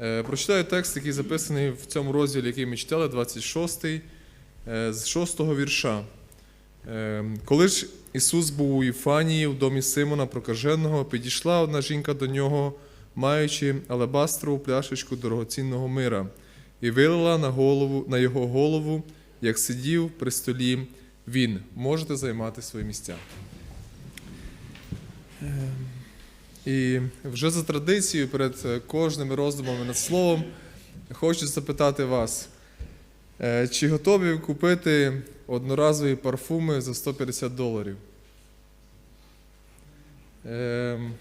Е, Прочитаю текст, який записаний в цьому розділі, який ми читали, 26, е, з 6 вірша. Е, Коли ж Ісус був у Іфанії, в домі Симона Прокаженого, підійшла одна жінка до нього, маючи алебастрову пляшечку дорогоцінного мира, і вилила на, голову, на його голову, як сидів при столі він. Можете займати свої місця. І вже за традицією, перед е, кожними роздумами над словом, хочу запитати вас, е, чи готові купити одноразові парфуми за 150 доларів? Ем,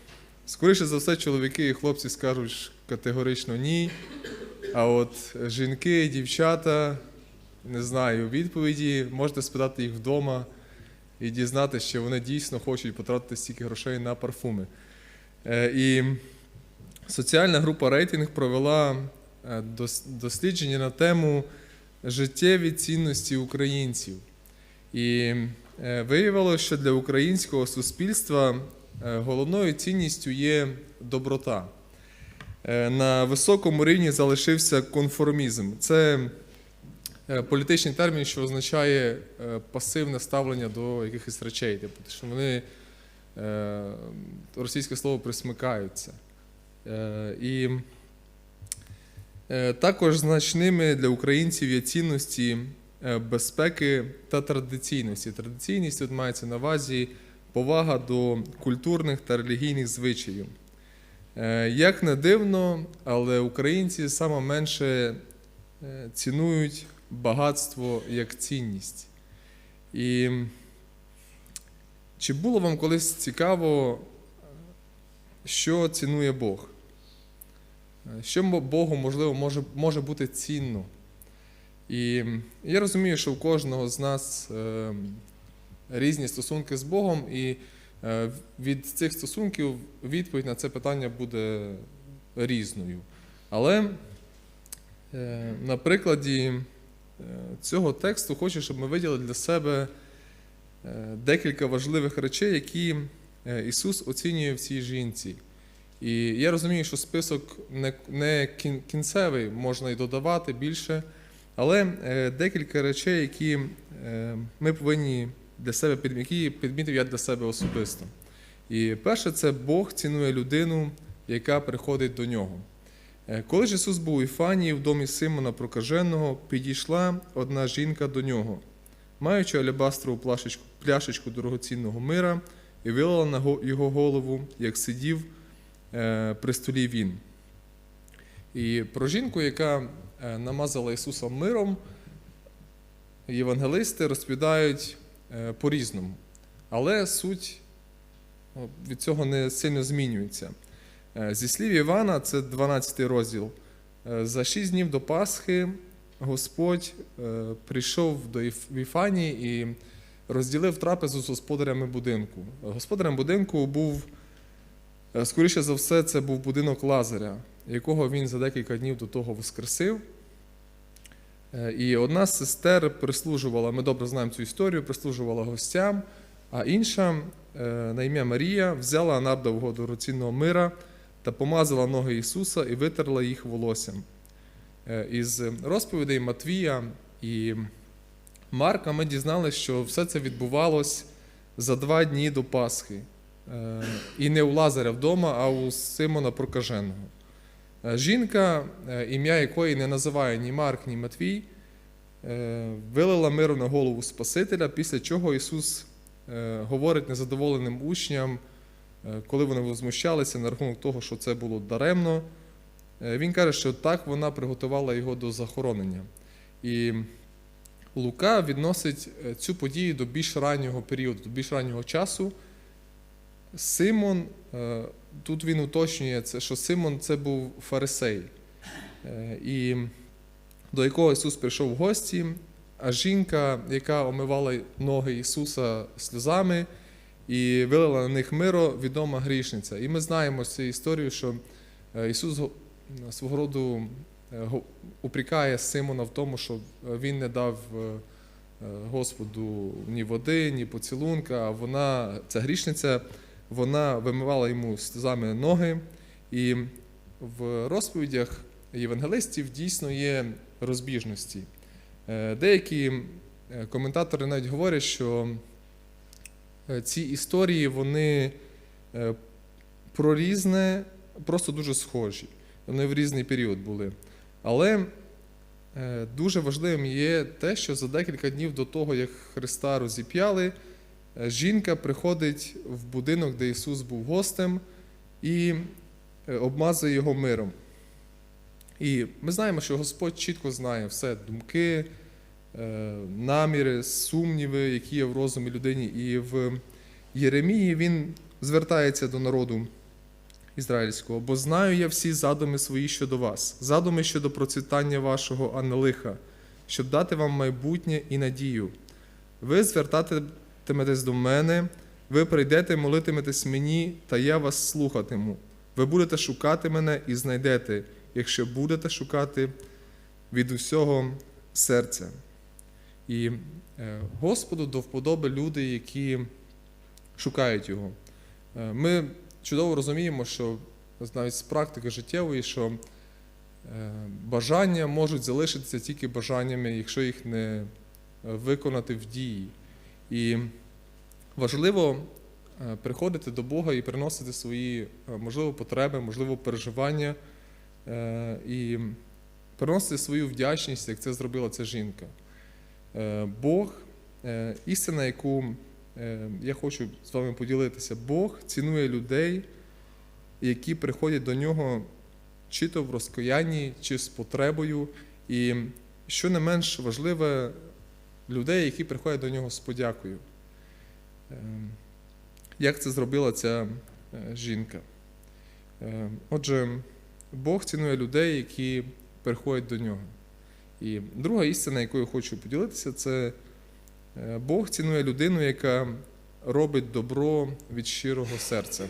Скоріше за все, чоловіки і хлопці скажуть категорично ні. А от жінки дівчата, не знаю, відповіді можете спитати їх вдома і дізнатися, що вони дійсно хочуть потратити стільки грошей на парфуми. Е, І соціальна група рейтинг провела е, дослідження на тему життєві цінності українців. І е, виявилося, що для українського суспільства головною цінністю є доброта. На високому рівні залишився конформізм. Це політичний термін, що означає пасивне ставлення до якихось речей. Тобто, що вони російське слово присмикаються. Е, І е, також значними для українців є цінності е, безпеки та традиційності. Традиційність тут мається на увазі повага до культурних та релігійних звичаїв. Е, Як не дивно, але українці саме менше е, цінують багатство як цінність. І чи було вам колись цікаво, що цінує Бог? Що Богу, можливо, може, може бути цінно? І я розумію, що у кожного з нас е, різні стосунки з Богом, і е, від цих стосунків відповідь на це питання буде різною. Але е, на прикладі е, цього тексту хочу, щоб ми виділи для себе декілька важливих речей, які е, Ісус оцінює в цій жінці. І я розумію, що список не, кінцевий, можна і додавати більше, але е, декілька речей, які е, ми повинні для себе які підмітив я для себе особисто. І перше, це Бог цінує людину, яка приходить до нього. Е, Коли ж Ісус був у Іфанії, в домі Симона Прокаженого, підійшла одна жінка до нього, маючи алебастрову плашечку, пляшечку дорогоцінного мира, і вилила на його голову, як сидів е, при столі він. І про жінку, яка е, намазала Ісуса миром, євангелисти розповідають е, по-різному. Але суть ну, від цього не сильно змінюється. Е, Зі слів Івана, це 12 розділ. е, За шість днів до Пасхи Господь е, прийшов до Іф- Віфанії і розділив трапезу з господарями будинку. Господарем будинку був, е, скоріше за все, це був будинок Лазаря, якого він за декілька днів до того воскресив. Е, І одна з сестер прислужувала, ми добре знаємо цю історію, прислужувала гостям, а інша на ім'я Марія взяла нардового дорогоцінного мира та помазала ноги Ісуса і витерла їх волоссям. Е, Із розповідей Матвія і Марка ми дізналися, що все це відбувалось за два дні до Пасхи. Е, І не у Лазаря вдома, а у Симона Прокаженого. Е, Жінка, ім'я якої не називає ні Марк, ні Матвій, вилила миру на голову Спасителя, після чого Ісус говорить незадоволеним учням, коли вони возмущалися на рахунок того, що це було даремно. Е, Він каже, що так вона приготувала його до захоронення. І Лука відносить е, цю подію до більш раннього періоду, до більш раннього часу. Симон, е, тут він уточнює, це, що Симон це був фарисей, і до якого Ісус прийшов в гості, а жінка, яка омивала ноги Ісуса сльозами і вилила на них миро, відома грішниця. І ми знаємо цю історію, що е, Ісус свого роду е, упрікає Симона в тому, що він не дав е, е, Господу ні води, ні поцілунка, а вона, ця грішниця, вона вимивала йому сльозами ноги. І в розповідях євангелистів дійсно є розбіжності. Е, Деякі е, коментатори навіть говорять, що е, ці історії вони е, про різне, просто дуже схожі. Вони в різний період були. Але е, дуже важливим є те, що за декілька днів до того, як Христа розіп'яли, е, жінка приходить в будинок, де Ісус був гостем, і е, обмазує його миром. І ми знаємо, що Господь чітко знає все думки, наміри, сумніви, які є в розумі людині. І в Єремії він звертається до народу ізраїльського, бо знаю я всі задуми свої щодо вас, задуми щодо процвітання вашого, а не лиха, щоб дати вам майбутнє і надію. Ви звертатиметесь до мене, ви прийдете, молитиметесь мені, та я вас слухатиму. Ви будете шукати мене і знайдете, якщо будете шукати від усього серця. І е, Господу до вподоби люди, які шукають Його. Е, Ми чудово розуміємо, що навіть з практики життєвої, що е, бажання можуть залишитися тільки бажаннями, якщо їх не виконати в дії. І важливо е, приходити до Бога і приносити свої, е, можливо, потреби, можливо, переживання і приносити свою вдячність, як це зробила ця жінка. Бог, істина, яку я хочу з вами поділитися, Бог цінує людей, які приходять до нього чи то в розкаянні, чи з потребою. І що не менш важливе, людей, які приходять до нього з подякою. Е, Як це зробила ця е, жінка? Е, Отже, Бог цінує людей, які приходять до нього. І друга істина, якою хочу поділитися, це е, Бог цінує людину, яка робить добро від щирого серця.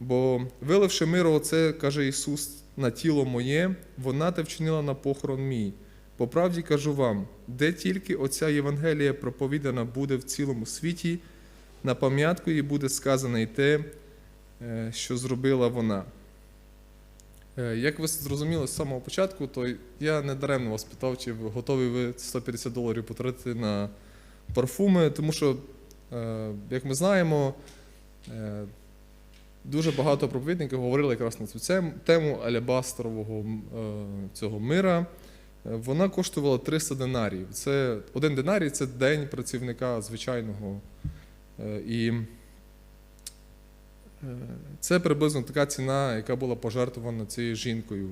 Бо виливши миру, оце, каже Ісус, на тіло моє, вона те вчинила на похорон мій. По правді кажу вам, де тільки оця Євангелія проповідана буде в цілому світі, на пам'ятку їй буде сказане і те, е, що зробила вона. Е, Як ви зрозуміли з самого початку, то я не даремно вас питав, чи готові ви 150 доларів потратити на парфуми, тому що, е, як ми знаємо, е, дуже багато проповідників говорили якраз на цю тему алябастрового е, цього мира. Вона коштувала 300 динарів. Це один динарій це день працівника звичайного. І це приблизно така ціна, яка була пожертвована цією жінкою.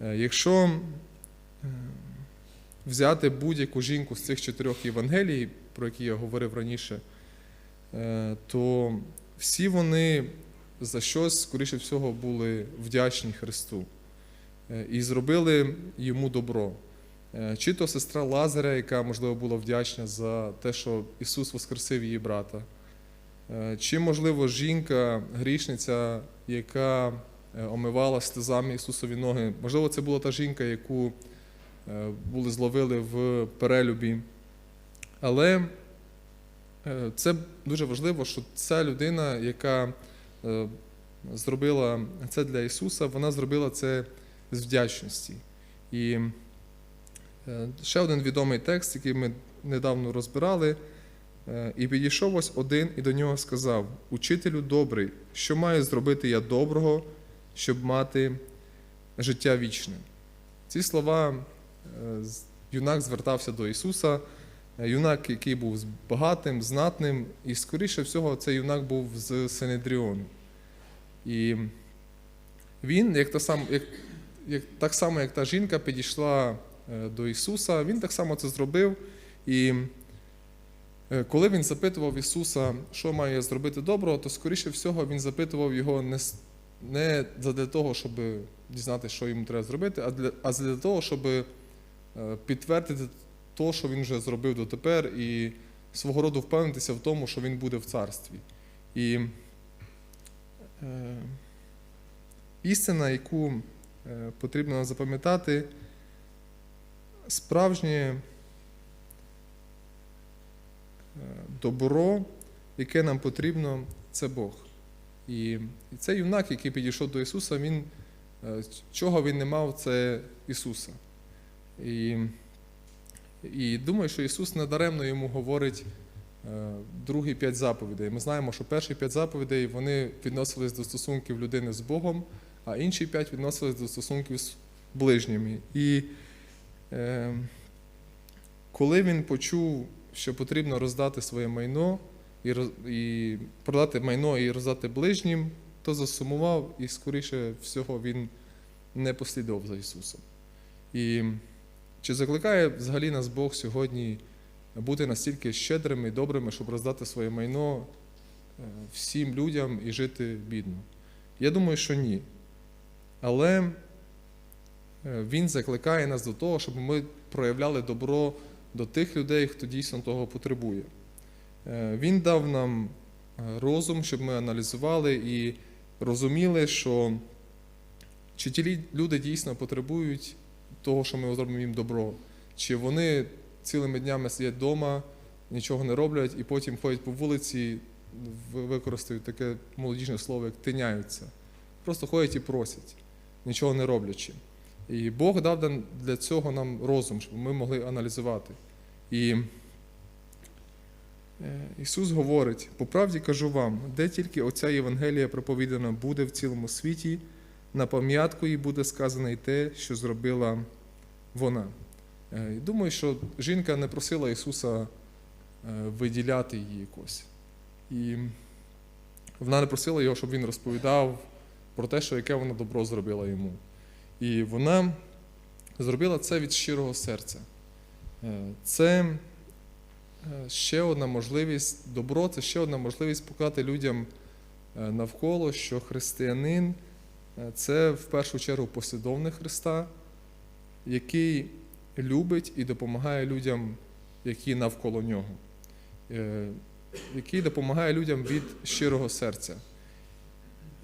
Якщо взяти будь-яку жінку з цих чотирьох Євангелій, про які я говорив раніше, е, то всі вони за щось, скоріше всього, були вдячні Христу е, і зробили йому добро. Е, Чи то сестра Лазаря, яка, можливо, була вдячна за те, що Ісус воскресив її брата. Чи, можливо, жінка, грішниця, яка омивала сльозами Ісусові ноги. Можливо, це була та жінка, яку були зловили в перелюбі. Але е, це дуже важливо, що ця людина, яка е, зробила це для Ісуса, вона зробила це з вдячності. І е, ще один відомий текст, який ми недавно розбирали. Е, І підійшов ось один і до нього сказав: Учителю добрий, що маю зробити я доброго, щоб мати життя вічне. Ці слова е, юнак звертався до Ісуса, Е, юнак, який був багатим, знатним, і, скоріше всього, цей юнак був з Синедріону. І він, як, та сам, як, як, так само, як та жінка, підійшла е, до Ісуса, він так само це зробив. І Е, Коли він запитував Ісуса, що має зробити доброго, то скоріше всього він запитував його не, не для того, щоб дізнатися, що йому треба зробити, а для, а для того, щоб е, підтвердити те, що він вже зробив дотепер, і свого роду впевнитися в тому, що він буде в царстві. І е, істина, яку е, потрібно запам'ятати, справжнє Е, добро, яке нам потрібно, це Бог. І цей юнак, який підійшов до Ісуса, він Е, Чого він не мав, це Ісуса. І, і думаю, що Ісус недаремно йому говорить е, другі п'ять заповідей. Ми знаємо, що перші п'ять заповідей вони відносились до стосунків людини з Богом, а інші п'ять відносились до стосунків з ближніми. І е, коли він почув, що потрібно роздати своє майно і, і продати майно і роздати ближнім, то засумував, і скоріше всього він не послідував за Ісусом. І чи закликає взагалі нас Бог сьогодні бути настільки щедрими і добрими, щоб роздати своє майно е, всім людям і жити бідно? Я думаю, що ні. Але е, Він закликає нас до того, щоб ми проявляли добро до тих людей, хто дійсно того потребує. Е, Він дав нам розум, щоб ми аналізували і розуміли, що чи ті люди дійсно потребують того, що ми зробимо їм добро, чи вони цілими днями сидять вдома, нічого не роблять, і потім ходять по вулиці, використають таке молодіжне слово, як тиняються. Просто ходять і просять, нічого не роблячи. І Бог дав для цього нам розум, щоб ми могли аналізувати. І е, Ісус говорить: по правді кажу вам, де тільки оця Євангелія проповідана буде в цілому світі, на пам'ятку їй буде сказано і те, що зробила вона. Е, Думаю, що жінка не просила Ісуса е, виділяти її якось. І вона не просила його, щоб він розповідав про те, що яке вона добро зробила йому. І вона зробила це від щирого серця. Е, Це ще одна можливість, добро це ще одна можливість показати людям навколо, що християнин це в першу чергу послідовник Христа, який любить і допомагає людям, які навколо нього, Е, який допомагає людям від щирого серця.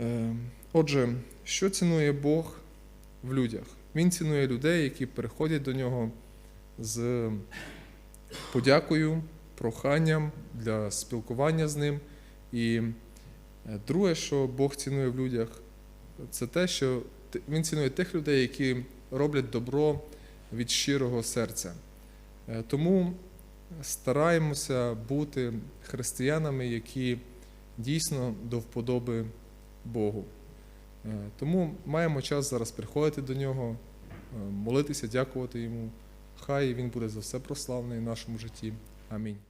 Е, Отже, що цінує Бог в людях? Він цінує людей, які приходять до нього з подякою, проханням для спілкування з ним. І е, друге, що Бог цінує в людях, це те, що Він цінує тих людей, які роблять добро від щирого серця. Е, Тому стараємося бути християнами, які дійсно до вподоби Богу. Е, Тому маємо час зараз приходити до нього, е, молитися, дякувати йому. Хай він буде за все прославлений в нашому житті. Амінь.